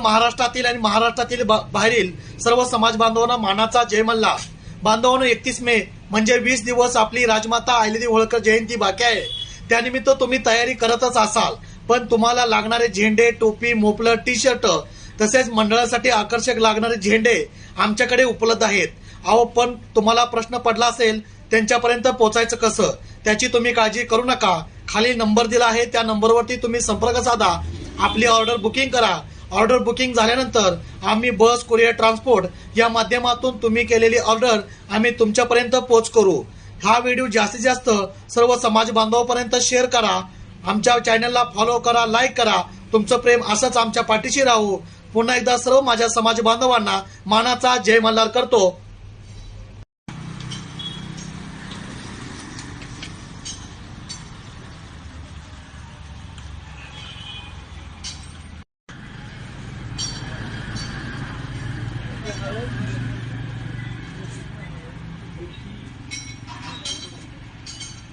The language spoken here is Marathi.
महाराष्ट्रातील आणि महाराष्ट्रातील बा- बाहेरील सर्व समाज बांधवांना मानाचा जय मल्ला. बांधवांनो एकतीस मे म्हणजे वीस दिवस आपली राजमाता आयलेदी होळकर जयंती बाकी आहे. त्यानिमित्त तुम्ही तयारी करतच असाल. पण तुम्हाला लागणारे झेंडे टोपी मोपलं टी शर्ट तसेच मंडळासाठी आकर्षक लागणारे झेंडे आमच्याकडे उपलब्ध आहेत. अहो पण तुम्हाला प्रश्न पडला असेल त्यांच्यापर्यंत पोहोचायचं कसं? त्याची तुम्ही काळजी करू नका. खाली नंबर दिला आहे त्या नंबरवरती तुम्ही संपर्क साधा. आपली ऑर्डर बुकिंग करा. ऑर्डर बुकिंग झाल्यानंतर आम्ही बस कुरिअर ट्रान्सपोर्ट या माध्यमातून तुम्ही केलेली ऑर्डर आम्ही तुमच्यापर्यंत पोच करू हा व्हिडिओ जास्तीत जास्त सर्व समाज बांधवापर्यंत शेअर करा. आमच्या चॅनलला फॉलो करा लाईक करा. तुमचं प्रेम असंच आमच्या पाठीशी राहू. पुन्हा एकदा सर्व माझ्या समाज बांधवांना मानाचा जय मल्हार करतो.